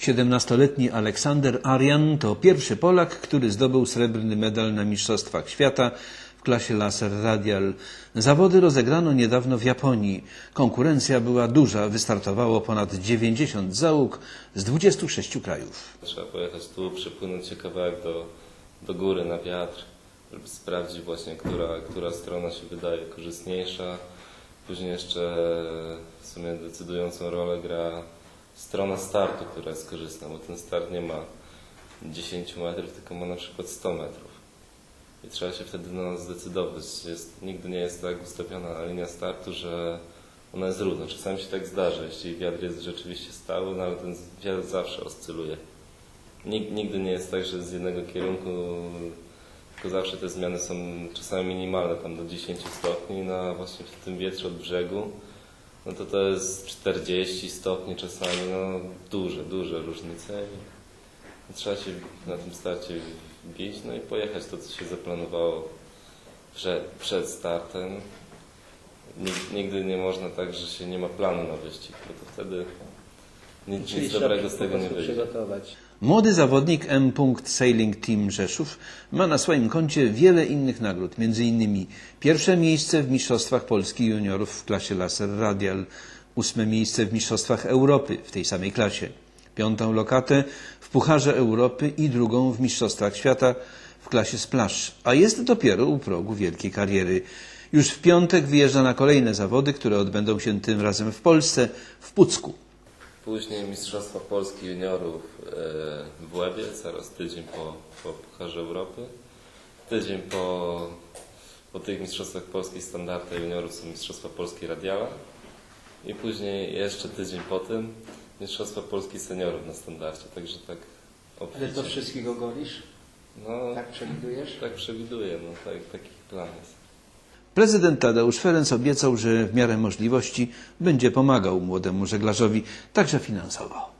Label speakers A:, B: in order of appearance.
A: 17-letni Aleksander Arian to pierwszy Polak, który zdobył srebrny medal na Mistrzostwach Świata w klasie laser radial. Zawody rozegrano niedawno w Japonii. Konkurencja była duża, wystartowało ponad 90 załóg z 26 krajów.
B: Trzeba pojechać tu, przepłynąć się kawałek do, do góry na wiatr, żeby sprawdzić właśnie, która, która strona się wydaje korzystniejsza. Później jeszcze w sumie decydującą rolę gra strona startu, która jest korzystna, bo ten start nie ma 10 metrów, tylko ma na przykład 100 metrów. I trzeba się wtedy na nas zdecydować. Jest, nigdy nie jest tak ustawiona linia startu, że ona jest równa. Czasami się tak zdarza, jeśli wiatr jest rzeczywiście stały, no ale ten wiatr zawsze oscyluje. Nig- Nigdy nie jest tak, że z jednego kierunku, tylko zawsze te zmiany są czasami minimalne, tam do 10 stopni, no a właśnie w tym wietrze od brzegu, no to to jest 40 stopni czasami, no duże, duże różnice i trzeba się na tym starcie bić, no i pojechać to, co się zaplanowało przed, przed startem. Nig- Nigdy nie można tak, że się nie ma planu na wyścig, bo to wtedy nic, nic dobrego z tego nie wyjdzie.
C: przygotować.
A: Młody zawodnik M. Sailing Team Rzeszów ma na swoim koncie wiele innych nagród, m.in. pierwsze miejsce w Mistrzostwach Polski Juniorów w klasie laser radial, ósme miejsce w Mistrzostwach Europy w tej samej klasie, piątą lokatę w Pucharze Europy i drugą w Mistrzostwach Świata w klasie splash, a jest dopiero u progu wielkiej kariery. Już w piątek wyjeżdża na kolejne zawody, które odbędą się tym razem w Polsce, w Pucku.
B: Później Mistrzostwa Polski Juniorów e, w Łebie, zaraz tydzień po, po Pucharze Europy. Tydzień po, po tych Mistrzostwach Polski Standarda Juniorów są Mistrzostwa Polski Radiala. I później jeszcze tydzień po tym Mistrzostwa Polski Seniorów na standardzie, także tak
C: Ale
B: obficie.
C: to wszystkich ogolisz?
B: No,
C: Tak przewidujesz?
B: tak przewiduję, no tak, taki plan jest.
A: Prezydent Tadeusz Ferenc obiecał, że w miarę możliwości będzie pomagał młodemu żeglarzowi, także finansowo.